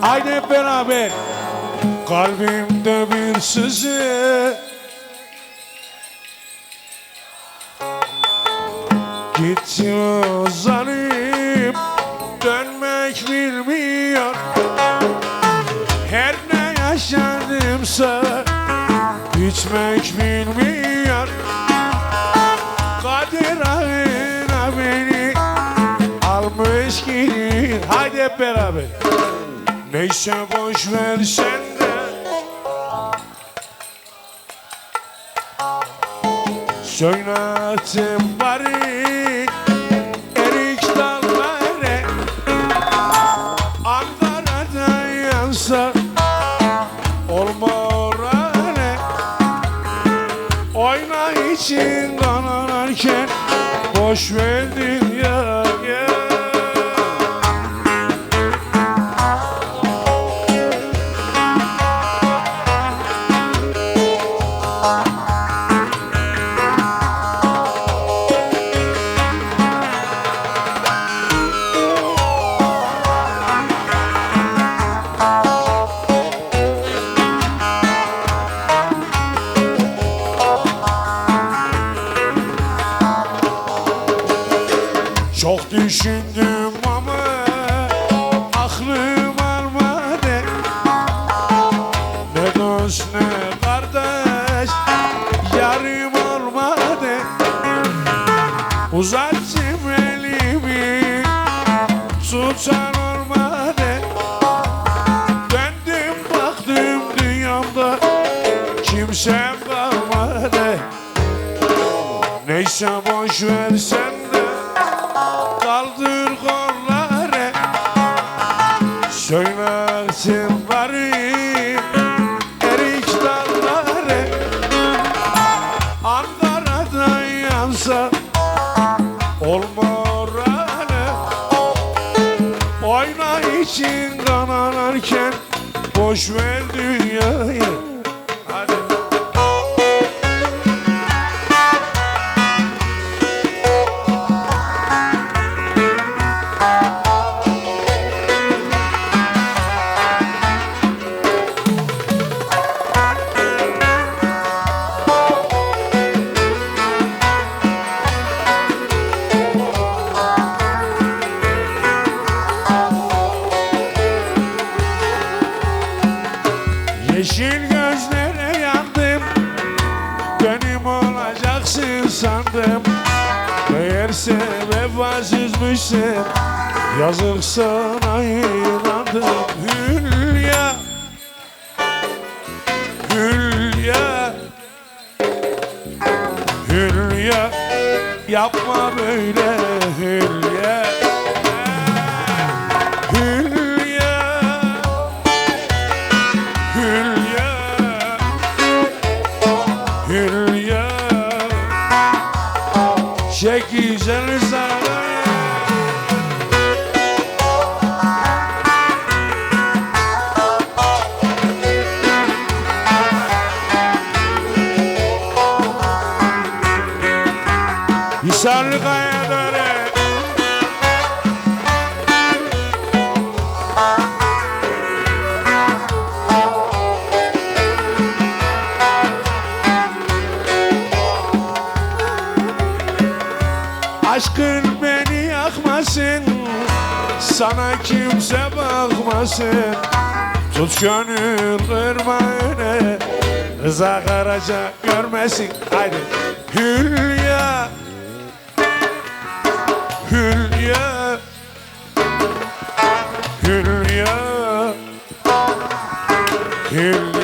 Haydi beraber. Kalbimde bir sızı Gitti uzanıp dönmek bilmiyor Her ne yaşadımsa bitmek bilmiyor. Kadir ağına beni almış gidiyor Haydi hep beraber. Neyse boş ver sen de. Söyledim bari için kanarken Boş verdin ya, düşündüm ama aklım almadı. Ne dost ne kardeş yarım olmadı. Uzattım elimi tutan olmadı. Döndüm baktım dünyamda kimsem kalmadı. Neyse boş ver Ankara'da yansa olma oranı Oyna için kanarken boş ver dünyayı sandım Meğerse vefasızmışsın Yazık sana inandım. Hülya Hülya Hülya Yapma böyle Çek güzel sana Hisarlı kayaları Sana kimse bakmasın. Tut gönül kırma öne Rıza Karaca görmesin. Haydi. Hülya. Hülya. Hülya. Hülya